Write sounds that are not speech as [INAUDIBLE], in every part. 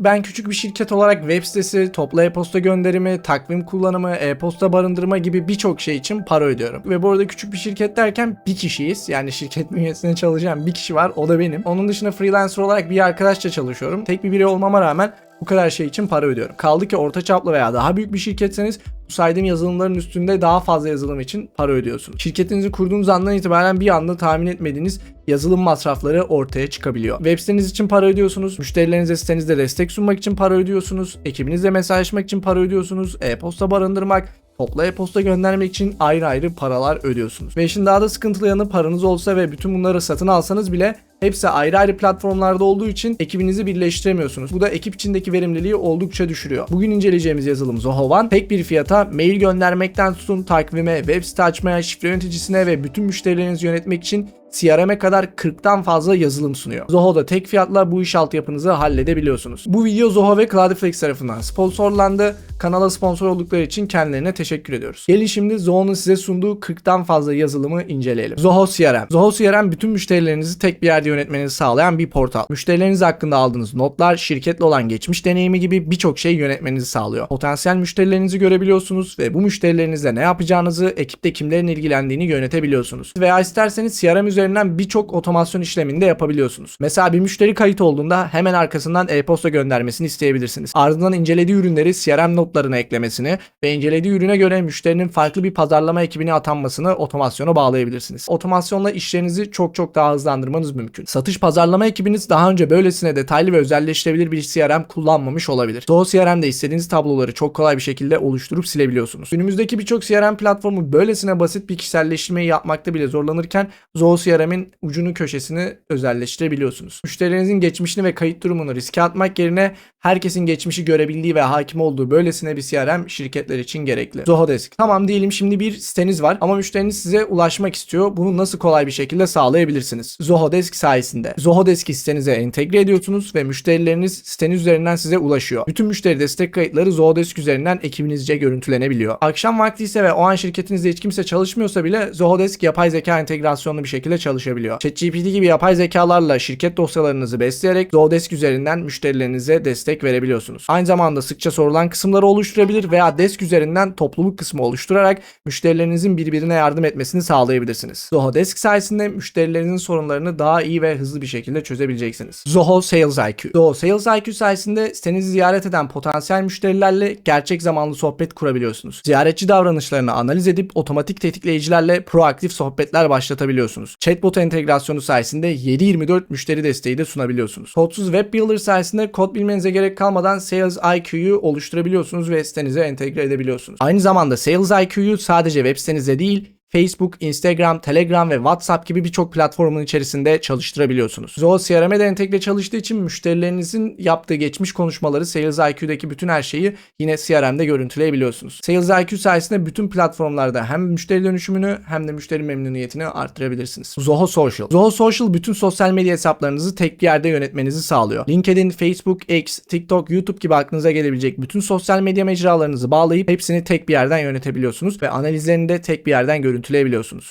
Ben küçük bir şirket olarak web sitesi, toplu e-posta gönderimi, takvim kullanımı, e-posta barındırma gibi birçok şey için para ödüyorum. Ve bu arada küçük bir şirket derken bir kişiyiz. Yani şirket [LAUGHS] bünyesinde çalışan bir kişi var o da benim. Onun dışında freelancer olarak bir arkadaşla çalışıyorum. Tek bir birey olmama rağmen bu kadar şey için para ödüyorum. Kaldı ki orta çaplı veya daha büyük bir şirketseniz bu saydığım yazılımların üstünde daha fazla yazılım için para ödüyorsunuz. Şirketinizi kurduğunuz andan itibaren bir anda tahmin etmediğiniz yazılım masrafları ortaya çıkabiliyor. Web siteniz için para ödüyorsunuz, müşterilerinize sitenizde destek sunmak için para ödüyorsunuz, ekibinizle mesajlaşmak için para ödüyorsunuz, e-posta barındırmak, toplu e-posta göndermek için ayrı ayrı paralar ödüyorsunuz. Ve işin daha da sıkıntılı yanı paranız olsa ve bütün bunları satın alsanız bile Hepsi ayrı ayrı platformlarda olduğu için ekibinizi birleştiremiyorsunuz. Bu da ekip içindeki verimliliği oldukça düşürüyor. Bugün inceleyeceğimiz yazılım Zoho One tek bir fiyata mail göndermekten tutun takvime, web site açmaya, şifre yöneticisine ve bütün müşterilerinizi yönetmek için CRM'e kadar 40'tan fazla yazılım sunuyor. Zoho'da tek fiyatla bu iş altyapınızı halledebiliyorsunuz. Bu video Zoho ve Cloudflare tarafından sponsorlandı. Kanala sponsor oldukları için kendilerine teşekkür ediyoruz. Gelin şimdi Zoho'nun size sunduğu 40'tan fazla yazılımı inceleyelim. Zoho CRM. Zoho CRM bütün müşterilerinizi tek bir yerde yönetmenizi sağlayan bir portal. Müşterileriniz hakkında aldığınız notlar, şirketle olan geçmiş deneyimi gibi birçok şey yönetmenizi sağlıyor. Potansiyel müşterilerinizi görebiliyorsunuz ve bu müşterilerinizle ne yapacağınızı, ekipte kimlerin ilgilendiğini yönetebiliyorsunuz. Veya isterseniz CRM üzerinden birçok otomasyon işlemini de yapabiliyorsunuz. Mesela bir müşteri kayıt olduğunda hemen arkasından e-posta göndermesini isteyebilirsiniz. Ardından incelediği ürünleri CRM notlarına eklemesini ve incelediği ürüne göre müşterinin farklı bir pazarlama ekibine atanmasını otomasyona bağlayabilirsiniz. Otomasyonla işlerinizi çok çok daha hızlandırmanız mümkün. Satış pazarlama ekibiniz daha önce böylesine detaylı ve özelleştirebilir bir CRM kullanmamış olabilir. Doğu CRM'de istediğiniz tabloları çok kolay bir şekilde oluşturup silebiliyorsunuz. Günümüzdeki birçok CRM platformu böylesine basit bir kişiselleştirmeyi yapmakta bile zorlanırken Zoho CRM'in ucunu köşesini özelleştirebiliyorsunuz. Müşterilerinizin geçmişini ve kayıt durumunu riske atmak yerine herkesin geçmişi görebildiği ve hakim olduğu böylesine bir CRM şirketler için gerekli. Zoho Desk. Tamam diyelim şimdi bir siteniz var ama müşteriniz size ulaşmak istiyor. Bunu nasıl kolay bir şekilde sağlayabilirsiniz? Zoho Desk sayesinde. Zoho Desk'i sitenize entegre ediyorsunuz ve müşterileriniz siteniz üzerinden size ulaşıyor. Bütün müşteri destek kayıtları Zoho Desk üzerinden ekibinizce görüntülenebiliyor. Akşam vakti ise ve o an şirketinizde hiç kimse çalışmıyorsa bile Zoho Desk yapay zeka entegrasyonlu bir şekilde çalışabiliyor. ChatGPT gibi yapay zekalarla şirket dosyalarınızı besleyerek Zoho Desk üzerinden müşterilerinize destek verebiliyorsunuz. Aynı zamanda sıkça sorulan kısımları oluşturabilir veya Desk üzerinden topluluk kısmı oluşturarak müşterilerinizin birbirine yardım etmesini sağlayabilirsiniz. Zoho Desk sayesinde müşterilerinizin sorunlarını daha iyi ve hızlı bir şekilde çözebileceksiniz. Zoho Sales IQ. Zoho Sales IQ sayesinde sitenizi ziyaret eden potansiyel müşterilerle gerçek zamanlı sohbet kurabiliyorsunuz. Ziyaretçi davranışlarını analiz edip otomatik tetikleyicilerle proaktif sohbetler başlatabiliyorsunuz. Chatbot entegrasyonu sayesinde 7/24 müşteri desteği de sunabiliyorsunuz. Kodsuz Web Builder sayesinde kod bilmenize gerek kalmadan Sales IQ'yu oluşturabiliyorsunuz ve sitenize entegre edebiliyorsunuz. Aynı zamanda Sales IQ'yu sadece web sitenizde değil Facebook, Instagram, Telegram ve WhatsApp gibi birçok platformun içerisinde çalıştırabiliyorsunuz. Zoho CRM'e de entegre çalıştığı için müşterilerinizin yaptığı geçmiş konuşmaları Sales IQ'daki bütün her şeyi yine CRM'de görüntüleyebiliyorsunuz. Sales IQ sayesinde bütün platformlarda hem müşteri dönüşümünü hem de müşteri memnuniyetini arttırabilirsiniz. Zoho Social. Zoho Social bütün sosyal medya hesaplarınızı tek bir yerde yönetmenizi sağlıyor. LinkedIn, Facebook, X, TikTok, YouTube gibi aklınıza gelebilecek bütün sosyal medya mecralarınızı bağlayıp hepsini tek bir yerden yönetebiliyorsunuz ve analizlerini de tek bir yerden görüntüleyebiliyorsunuz.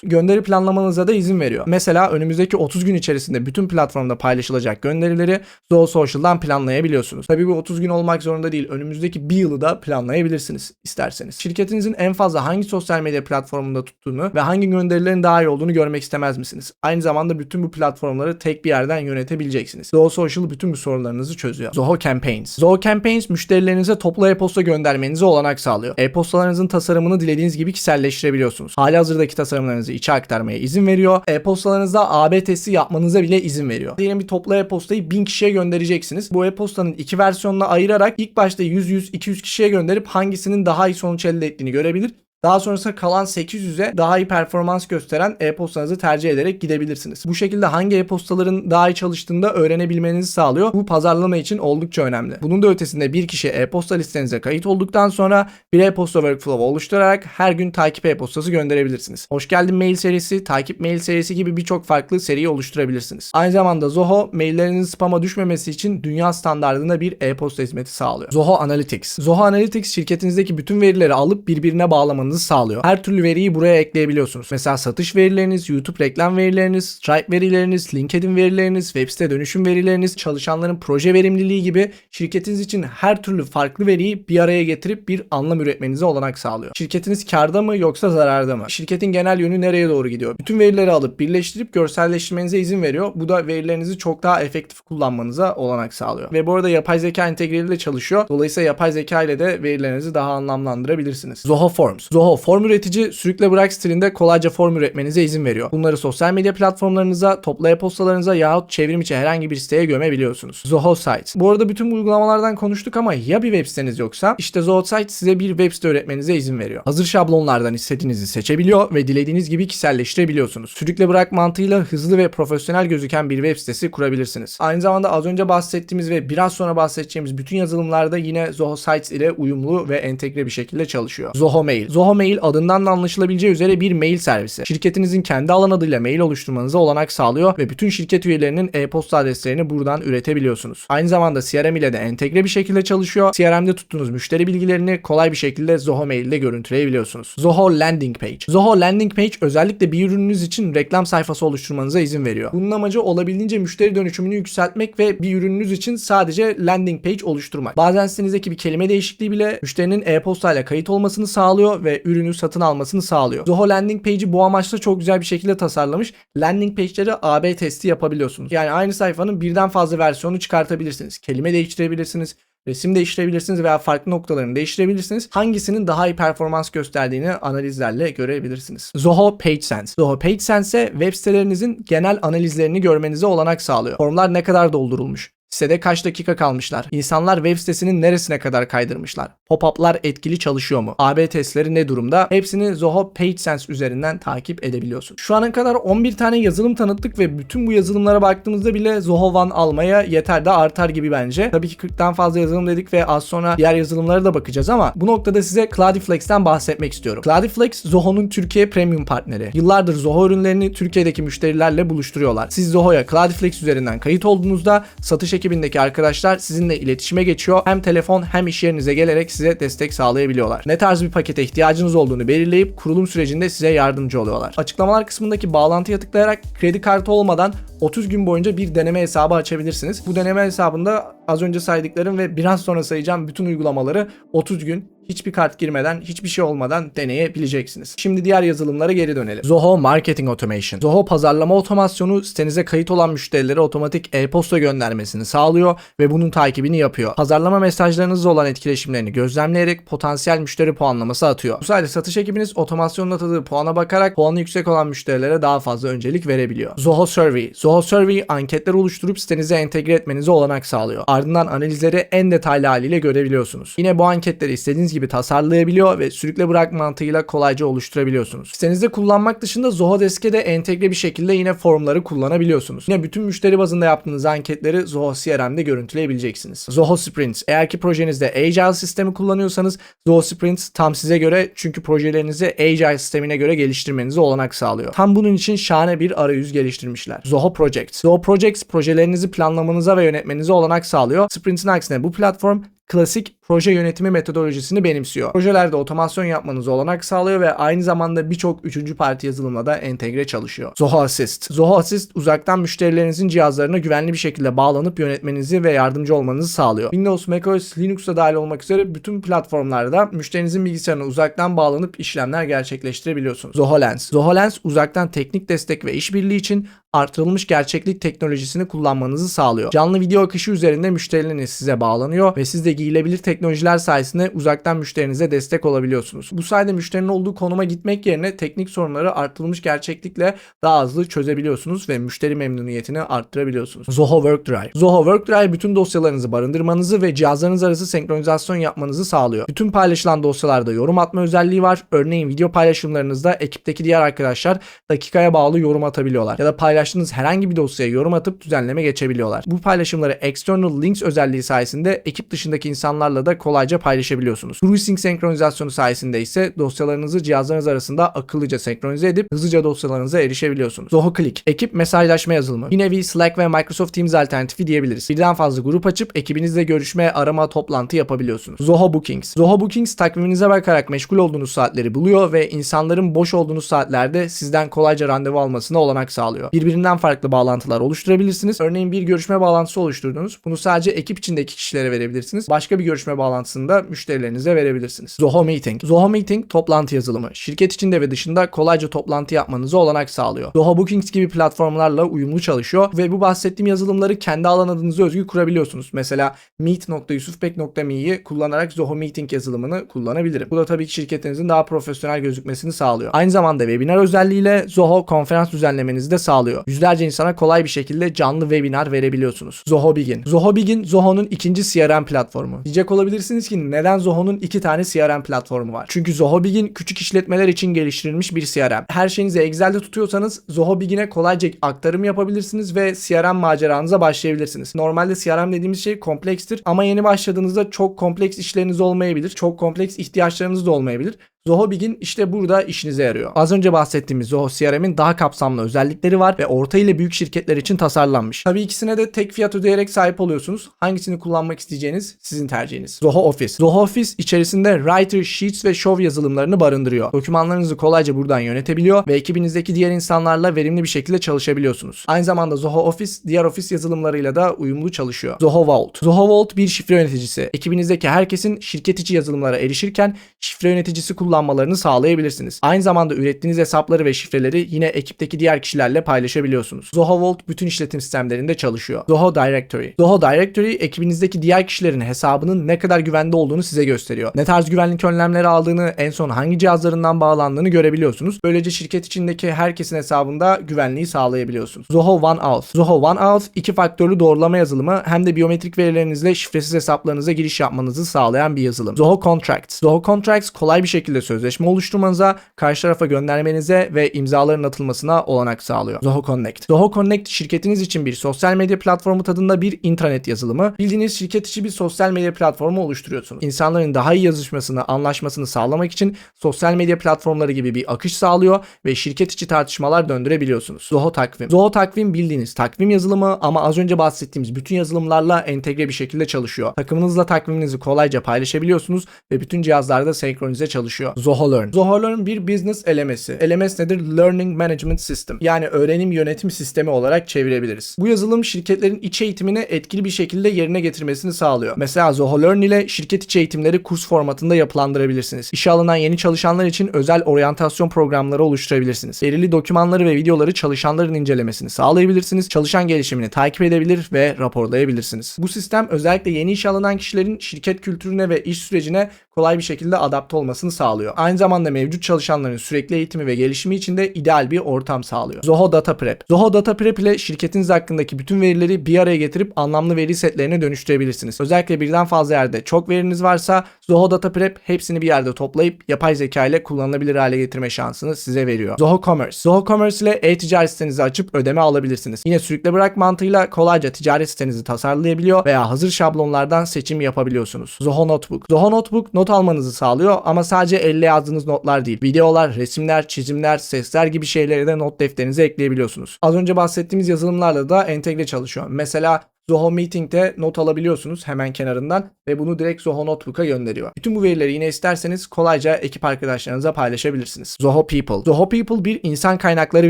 Gönderi planlamanıza da izin veriyor. Mesela önümüzdeki 30 gün içerisinde bütün platformda paylaşılacak gönderileri Zoho Social'dan planlayabiliyorsunuz. Tabii bu 30 gün olmak zorunda değil. Önümüzdeki bir yılı da planlayabilirsiniz isterseniz. Şirketinizin en fazla hangi sosyal medya platformunda tuttuğunu ve hangi gönderilerin daha iyi olduğunu görmek istemez misiniz? Aynı zamanda bütün bu platformları tek bir yerden yönetebileceksiniz. Zoho Social bütün bu sorunlarınızı çözüyor. Zoho Campaigns. Zoho Campaigns müşterilerinize toplu e-posta göndermenize olanak sağlıyor. E-postalarınızın tasarımını dilediğiniz gibi kişiselleştirebiliyorsunuz. Halihazırdaki tasarımlarınızı içe aktarmaya izin veriyor. E-postalarınızda AB testi yapmanıza bile izin veriyor. Diyelim bir toplu e-postayı 1000 kişiye göndereceksiniz. Bu e-postanın iki versiyonuna ayırarak ilk başta 100-100-200 kişiye gönderip hangisinin daha iyi sonuç elde ettiğini görebilir. Daha sonrasında kalan 800'e daha iyi performans gösteren e-postanızı tercih ederek gidebilirsiniz. Bu şekilde hangi e-postaların daha iyi çalıştığını da öğrenebilmenizi sağlıyor. Bu pazarlama için oldukça önemli. Bunun da ötesinde bir kişi e-posta listenize kayıt olduktan sonra bir e-posta workflow oluşturarak her gün takip e-postası gönderebilirsiniz. Hoş geldin mail serisi, takip mail serisi gibi birçok farklı seriyi oluşturabilirsiniz. Aynı zamanda Zoho maillerinizin spama düşmemesi için dünya standartında bir e-posta hizmeti sağlıyor. Zoho Analytics. Zoho Analytics şirketinizdeki bütün verileri alıp birbirine bağlamanızı kullanmanızı sağlıyor. Her türlü veriyi buraya ekleyebiliyorsunuz. Mesela satış verileriniz, YouTube reklam verileriniz, Stripe verileriniz, LinkedIn verileriniz, web site dönüşüm verileriniz, çalışanların proje verimliliği gibi şirketiniz için her türlü farklı veriyi bir araya getirip bir anlam üretmenize olanak sağlıyor. Şirketiniz karda mı yoksa zararda mı? Şirketin genel yönü nereye doğru gidiyor? Bütün verileri alıp birleştirip görselleştirmenize izin veriyor. Bu da verilerinizi çok daha efektif kullanmanıza olanak sağlıyor. Ve bu arada yapay zeka entegreli de çalışıyor. Dolayısıyla yapay zeka ile de verilerinizi daha anlamlandırabilirsiniz. Zoho Forms. Zoho form üretici sürükle bırak stilinde kolayca form üretmenize izin veriyor. Bunları sosyal medya platformlarınıza, toplu e-postalarınıza yahut çevrim içi herhangi bir siteye gömebiliyorsunuz. Zoho Site. Bu arada bütün bu uygulamalardan konuştuk ama ya bir web siteniz yoksa işte Zoho Site size bir web site üretmenize izin veriyor. Hazır şablonlardan istediğinizi seçebiliyor ve dilediğiniz gibi kişiselleştirebiliyorsunuz. Sürükle bırak mantığıyla hızlı ve profesyonel gözüken bir web sitesi kurabilirsiniz. Aynı zamanda az önce bahsettiğimiz ve biraz sonra bahsedeceğimiz bütün yazılımlarda yine Zoho Sites ile uyumlu ve entegre bir şekilde çalışıyor. Zoho Mail. Zoho Mail adından da anlaşılabileceği üzere bir mail servisi. Şirketinizin kendi alan adıyla mail oluşturmanıza olanak sağlıyor ve bütün şirket üyelerinin e-posta adreslerini buradan üretebiliyorsunuz. Aynı zamanda CRM ile de entegre bir şekilde çalışıyor. CRM'de tuttuğunuz müşteri bilgilerini kolay bir şekilde Zoho Mail ile görüntüleyebiliyorsunuz. Zoho Landing Page. Zoho Landing Page özellikle bir ürününüz için reklam sayfası oluşturmanıza izin veriyor. Bunun amacı olabildiğince müşteri dönüşümünü yükseltmek ve bir ürününüz için sadece landing page oluşturmak. Bazen sitenizdeki bir kelime değişikliği bile müşterinin e-posta ile kayıt olmasını sağlıyor ve ürünü satın almasını sağlıyor. Zoho Landing Page'i bu amaçla çok güzel bir şekilde tasarlamış. Landing page'leri AB testi yapabiliyorsunuz. Yani aynı sayfanın birden fazla versiyonu çıkartabilirsiniz. Kelime değiştirebilirsiniz resim değiştirebilirsiniz veya farklı noktalarını değiştirebilirsiniz. Hangisinin daha iyi performans gösterdiğini analizlerle görebilirsiniz. Zoho PageSense. Zoho PageSense web sitelerinizin genel analizlerini görmenize olanak sağlıyor. Formlar ne kadar doldurulmuş, Sitede kaç dakika kalmışlar? İnsanlar web sitesinin neresine kadar kaydırmışlar? Pop-up'lar etkili çalışıyor mu? AB testleri ne durumda? Hepsini Zoho PageSense üzerinden takip edebiliyorsun. Şu ana kadar 11 tane yazılım tanıttık ve bütün bu yazılımlara baktığımızda bile Zoho One almaya yeter de artar gibi bence. Tabii ki 40'tan fazla yazılım dedik ve az sonra diğer yazılımlara da bakacağız ama bu noktada size Cloudiflex'ten bahsetmek istiyorum. Cloudiflex Zoho'nun Türkiye Premium partneri. Yıllardır Zoho ürünlerini Türkiye'deki müşterilerle buluşturuyorlar. Siz Zoho'ya Cloudiflex üzerinden kayıt olduğunuzda satış ekibindeki arkadaşlar sizinle iletişime geçiyor. Hem telefon hem iş yerinize gelerek size destek sağlayabiliyorlar. Ne tarz bir pakete ihtiyacınız olduğunu belirleyip kurulum sürecinde size yardımcı oluyorlar. Açıklamalar kısmındaki bağlantıya tıklayarak kredi kartı olmadan 30 gün boyunca bir deneme hesabı açabilirsiniz. Bu deneme hesabında az önce saydıklarım ve biraz sonra sayacağım bütün uygulamaları 30 gün hiçbir kart girmeden, hiçbir şey olmadan deneyebileceksiniz. Şimdi diğer yazılımlara geri dönelim. Zoho Marketing Automation. Zoho pazarlama otomasyonu sitenize kayıt olan müşterilere otomatik e-posta göndermesini sağlıyor ve bunun takibini yapıyor. Pazarlama mesajlarınızla olan etkileşimlerini gözlemleyerek potansiyel müşteri puanlaması atıyor. Bu sayede satış ekibiniz otomasyonun atadığı puana bakarak puanı yüksek olan müşterilere daha fazla öncelik verebiliyor. Zoho Survey. Zoho Survey anketler oluşturup sitenize entegre etmenize olanak sağlıyor. Ardından analizleri en detaylı haliyle görebiliyorsunuz. Yine bu anketleri istediğiniz gibi tasarlayabiliyor ve sürükle bırak mantığıyla kolayca oluşturabiliyorsunuz. Sitenizde kullanmak dışında Zohodesk'e de entegre bir şekilde yine formları kullanabiliyorsunuz. Yine bütün müşteri bazında yaptığınız anketleri Zoho CRM'de görüntüleyebileceksiniz. Zoho Sprints. Eğer ki projenizde Agile sistemi kullanıyorsanız Zoho Sprints tam size göre çünkü projelerinizi Agile sistemine göre geliştirmenize olanak sağlıyor. Tam bunun için şahane bir arayüz geliştirmişler. Zoho Projects. Zoho Projects projelerinizi planlamanıza ve yönetmenize olanak sağlıyor. Sprint'in aksine bu platform klasik proje yönetimi metodolojisini benimsiyor. Projelerde otomasyon yapmanızı olanak sağlıyor ve aynı zamanda birçok üçüncü parti yazılımla da entegre çalışıyor. Zoho Assist. Zoho Assist uzaktan müşterilerinizin cihazlarına güvenli bir şekilde bağlanıp yönetmenizi ve yardımcı olmanızı sağlıyor. Windows, macOS, Linux'da dahil olmak üzere bütün platformlarda müşterinizin bilgisayarına uzaktan bağlanıp işlemler gerçekleştirebiliyorsunuz. Zoho Lens. Zoho Lens uzaktan teknik destek ve işbirliği için artırılmış gerçeklik teknolojisini kullanmanızı sağlıyor. Canlı video akışı üzerinde müşterileriniz size bağlanıyor ve siz de giyilebilir teknolojiler sayesinde uzaktan müşterinize destek olabiliyorsunuz. Bu sayede müşterinin olduğu konuma gitmek yerine teknik sorunları artırılmış gerçeklikle daha hızlı çözebiliyorsunuz ve müşteri memnuniyetini arttırabiliyorsunuz. Zoho WorkDrive. Zoho WorkDrive bütün dosyalarınızı barındırmanızı ve cihazlarınız arası senkronizasyon yapmanızı sağlıyor. Bütün paylaşılan dosyalarda yorum atma özelliği var. Örneğin video paylaşımlarınızda ekipteki diğer arkadaşlar dakikaya bağlı yorum atabiliyorlar. Ya da paylaş paylaştığınız herhangi bir dosyaya yorum atıp düzenleme geçebiliyorlar. Bu paylaşımları external links özelliği sayesinde ekip dışındaki insanlarla da kolayca paylaşabiliyorsunuz. FreeSync senkronizasyonu sayesinde ise dosyalarınızı cihazlarınız arasında akıllıca senkronize edip hızlıca dosyalarınıza erişebiliyorsunuz. Zoho Click, ekip mesajlaşma yazılımı. Bir nevi Slack ve Microsoft Teams alternatifi diyebiliriz. Birden fazla grup açıp ekibinizle görüşme, arama, toplantı yapabiliyorsunuz. Zoho Bookings. Zoho Bookings takviminize bakarak meşgul olduğunuz saatleri buluyor ve insanların boş olduğunuz saatlerde sizden kolayca randevu almasına olanak sağlıyor. Birbirinden farklı bağlantılar oluşturabilirsiniz. Örneğin bir görüşme bağlantısı oluşturdunuz. Bunu sadece ekip içindeki kişilere verebilirsiniz. Başka bir görüşme bağlantısını da müşterilerinize verebilirsiniz. Zoho Meeting. Zoho Meeting toplantı yazılımı. Şirket içinde ve dışında kolayca toplantı yapmanıza olanak sağlıyor. Zoho Bookings gibi platformlarla uyumlu çalışıyor ve bu bahsettiğim yazılımları kendi alan adınıza özgü kurabiliyorsunuz. Mesela meet.yusufbek.me'yi kullanarak Zoho Meeting yazılımını kullanabilirim. Bu da tabii ki şirketinizin daha profesyonel gözükmesini sağlıyor. Aynı zamanda webinar özelliğiyle Zoho konferans düzenlemenizi de sağlıyor. Yüzlerce insana kolay bir şekilde canlı webinar verebiliyorsunuz. Zoho Begin. Zoho Begin, Zoho'nun ikinci CRM platformu. Diyecek olabilirsiniz ki neden Zoho'nun iki tane CRM platformu var? Çünkü Zoho Begin küçük işletmeler için geliştirilmiş bir CRM. Her şeyinizi Excel'de tutuyorsanız Zoho Begin'e kolayca aktarım yapabilirsiniz ve CRM maceranıza başlayabilirsiniz. Normalde CRM dediğimiz şey komplekstir ama yeni başladığınızda çok kompleks işleriniz olmayabilir. Çok kompleks ihtiyaçlarınız da olmayabilir. Zoho Begin işte burada işinize yarıyor. Az önce bahsettiğimiz Zoho CRM'in daha kapsamlı özellikleri var ve orta ile büyük şirketler için tasarlanmış. Tabii ikisine de tek fiyat ödeyerek sahip oluyorsunuz. Hangisini kullanmak isteyeceğiniz sizin tercihiniz. Zoho Office. Zoho Office içerisinde Writer, Sheets ve Show yazılımlarını barındırıyor. Dokümanlarınızı kolayca buradan yönetebiliyor ve ekibinizdeki diğer insanlarla verimli bir şekilde çalışabiliyorsunuz. Aynı zamanda Zoho Office diğer ofis yazılımlarıyla da uyumlu çalışıyor. Zoho Vault. Zoho Vault bir şifre yöneticisi. Ekibinizdeki herkesin şirket içi yazılımlara erişirken şifre yöneticisi kullanmalarını sağlayabilirsiniz. Aynı zamanda ürettiğiniz hesapları ve şifreleri yine ekipteki diğer kişilerle paylaşabiliyorsunuz. Zoho Vault bütün işletim sistemlerinde çalışıyor. Zoho Directory. Zoho Directory ekibinizdeki diğer kişilerin hesabının ne kadar güvende olduğunu size gösteriyor. Ne tarz güvenlik önlemleri aldığını, en son hangi cihazlarından bağlandığını görebiliyorsunuz. Böylece şirket içindeki herkesin hesabında güvenliği sağlayabiliyorsunuz. Zoho OneAuth. Zoho OneAuth iki faktörlü doğrulama yazılımı hem de biyometrik verilerinizle şifresiz hesaplarınıza giriş yapmanızı sağlayan bir yazılım. Zoho Contracts. Zoho Contracts kolay bir şekilde sözleşme oluşturmanıza, karşı tarafa göndermenize ve imzaların atılmasına olanak sağlıyor. Zoho Connect. Zoho Connect şirketiniz için bir sosyal medya platformu tadında bir intranet yazılımı. Bildiğiniz şirket içi bir sosyal medya platformu oluşturuyorsunuz. İnsanların daha iyi yazışmasını, anlaşmasını sağlamak için sosyal medya platformları gibi bir akış sağlıyor ve şirket içi tartışmalar döndürebiliyorsunuz. Zoho Takvim. Zoho Takvim bildiğiniz takvim yazılımı ama az önce bahsettiğimiz bütün yazılımlarla entegre bir şekilde çalışıyor. Takımınızla takviminizi kolayca paylaşabiliyorsunuz ve bütün cihazlarda senkronize çalışıyor. Zoho Learn. Zoho Learn bir business LMS'i. LMS nedir? Learning Management System. Yani öğrenim yönetim sistemi olarak çevirebiliriz. Bu yazılım şirketlerin iç eğitimini etkili bir şekilde yerine getirmesini sağlıyor. Mesela Zoho Learn ile şirket içi eğitimleri kurs formatında yapılandırabilirsiniz. İşe alınan yeni çalışanlar için özel oryantasyon programları oluşturabilirsiniz. Verili dokümanları ve videoları çalışanların incelemesini sağlayabilirsiniz. Çalışan gelişimini takip edebilir ve raporlayabilirsiniz. Bu sistem özellikle yeni işe alınan kişilerin şirket kültürüne ve iş sürecine kolay bir şekilde adapte olmasını sağlıyor. Aynı zamanda mevcut çalışanların sürekli eğitimi ve gelişimi için de ideal bir ortam sağlıyor. Zoho Data Prep. Zoho Data Prep ile şirketiniz hakkındaki bütün verileri bir araya getirip anlamlı veri setlerine dönüştürebilirsiniz. Özellikle birden fazla yerde çok veriniz varsa Zoho Data Prep hepsini bir yerde toplayıp yapay zeka ile kullanılabilir hale getirme şansını size veriyor. Zoho Commerce. Zoho Commerce ile e-ticaret sitenizi açıp ödeme alabilirsiniz. Yine sürükle bırak mantığıyla kolayca ticaret sitenizi tasarlayabiliyor veya hazır şablonlardan seçim yapabiliyorsunuz. Zoho Notebook. Zoho Notebook not almanızı sağlıyor ama sadece elle yazdığınız notlar değil. Videolar, resimler, çizimler, sesler gibi şeyleri de not defterinize ekleyebiliyorsunuz. Az önce bahsettiğimiz yazılımlarla da entegre çalışıyor. Mesela Zoho Meeting'de not alabiliyorsunuz hemen kenarından ve bunu direkt Zoho Notebook'a gönderiyor. Bütün bu verileri yine isterseniz kolayca ekip arkadaşlarınıza paylaşabilirsiniz. Zoho People. Zoho People bir insan kaynakları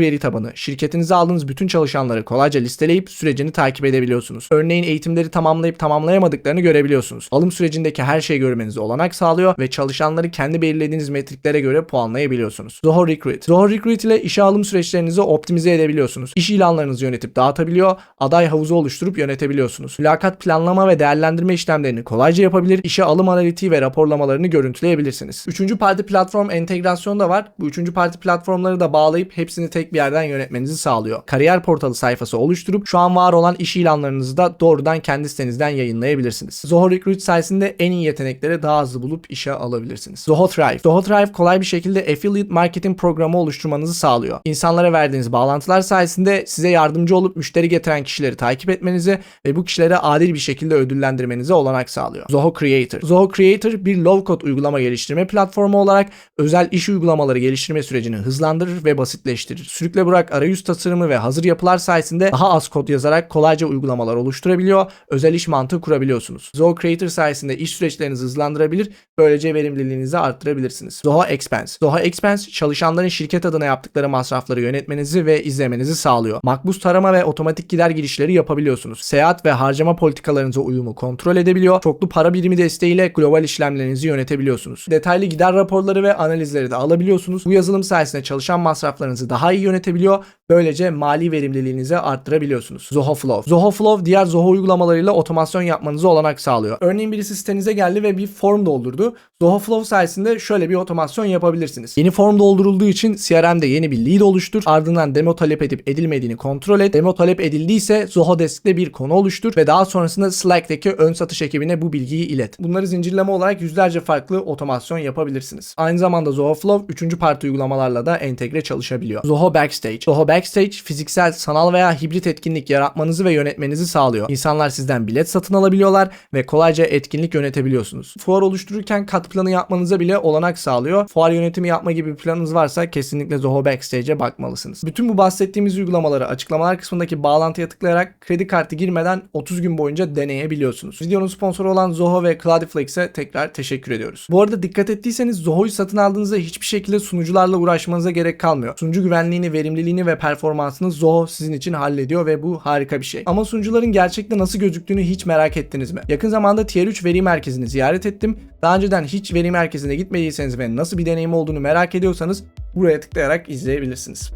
veri tabanı. Şirketinize aldığınız bütün çalışanları kolayca listeleyip sürecini takip edebiliyorsunuz. Örneğin eğitimleri tamamlayıp tamamlayamadıklarını görebiliyorsunuz. Alım sürecindeki her şeyi görmenize olanak sağlıyor ve çalışanları kendi belirlediğiniz metriklere göre puanlayabiliyorsunuz. Zoho Recruit. Zoho Recruit ile işe alım süreçlerinizi optimize edebiliyorsunuz. İş ilanlarınızı yönetip dağıtabiliyor, aday havuzu oluşturup yönetebiliyorsunuz yönetebiliyorsunuz. Mülakat planlama ve değerlendirme işlemlerini kolayca yapabilir, işe alım analitiği ve raporlamalarını görüntüleyebilirsiniz. Üçüncü parti platform entegrasyonu da var. Bu üçüncü parti platformları da bağlayıp hepsini tek bir yerden yönetmenizi sağlıyor. Kariyer portalı sayfası oluşturup şu an var olan iş ilanlarınızı da doğrudan kendi sitenizden yayınlayabilirsiniz. Zoho Recruit sayesinde en iyi yetenekleri daha hızlı bulup işe alabilirsiniz. Zoho Thrive. Zoho Thrive kolay bir şekilde affiliate marketing programı oluşturmanızı sağlıyor. İnsanlara verdiğiniz bağlantılar sayesinde size yardımcı olup müşteri getiren kişileri takip etmenizi ve bu kişilere adil bir şekilde ödüllendirmenize olanak sağlıyor. Zoho Creator. Zoho Creator bir low code uygulama geliştirme platformu olarak özel iş uygulamaları geliştirme sürecini hızlandırır ve basitleştirir. Sürükle bırak arayüz tasarımı ve hazır yapılar sayesinde daha az kod yazarak kolayca uygulamalar oluşturabiliyor, özel iş mantığı kurabiliyorsunuz. Zoho Creator sayesinde iş süreçlerinizi hızlandırabilir, böylece verimliliğinizi arttırabilirsiniz. Zoho Expense. Zoho Expense çalışanların şirket adına yaptıkları masrafları yönetmenizi ve izlemenizi sağlıyor. Makbuz tarama ve otomatik gider girişleri yapabiliyorsunuz. Seyahat ve harcama politikalarınıza uyumu kontrol edebiliyor. Çoklu para birimi desteğiyle global işlemlerinizi yönetebiliyorsunuz. Detaylı gider raporları ve analizleri de alabiliyorsunuz. Bu yazılım sayesinde çalışan masraflarınızı daha iyi yönetebiliyor. Böylece mali verimliliğinizi arttırabiliyorsunuz. Zoho Flow. Zoho Flow diğer Zoho uygulamalarıyla otomasyon yapmanızı olanak sağlıyor. Örneğin birisi sitenize geldi ve bir form doldurdu. Zoho Flow sayesinde şöyle bir otomasyon yapabilirsiniz. Yeni form doldurulduğu için CRM'de yeni bir lead oluştur. Ardından demo talep edip edilmediğini kontrol et. Demo talep edildiyse Zoho Desk'te bir konu oluştur ve daha sonrasında Slack'teki ön satış ekibine bu bilgiyi ilet. Bunları zincirleme olarak yüzlerce farklı otomasyon yapabilirsiniz. Aynı zamanda Zoho Flow 3. parti uygulamalarla da entegre çalışabiliyor. Zoho Backstage. Zoho Backstage fiziksel, sanal veya hibrit etkinlik yaratmanızı ve yönetmenizi sağlıyor. İnsanlar sizden bilet satın alabiliyorlar ve kolayca etkinlik yönetebiliyorsunuz. Fuar oluştururken kat planı yapmanıza bile olanak sağlıyor. Fuar yönetimi yapma gibi planınız varsa kesinlikle Zoho Backstage'e bakmalısınız. Bütün bu bahsettiğimiz uygulamaları açıklamalar kısmındaki bağlantıya tıklayarak kredi kartı girmeden 30 gün boyunca deneyebiliyorsunuz. Videonun sponsoru olan Zoho ve Cloudiflex'e tekrar teşekkür ediyoruz. Bu arada dikkat ettiyseniz Zoho'yu satın aldığınızda hiçbir şekilde sunucularla uğraşmanıza gerek kalmıyor. Sunucu güvenliğini, verimliliğini ve performansını Zoho sizin için hallediyor ve bu harika bir şey. Ama sunucuların gerçekte nasıl gözüktüğünü hiç merak ettiniz mi? Yakın zamanda Tier 3 veri merkezini ziyaret ettim. Daha önceden hiç veri merkezine gitmediyseniz ve nasıl bir deneyim olduğunu merak ediyorsanız buraya tıklayarak izleyebilirsiniz.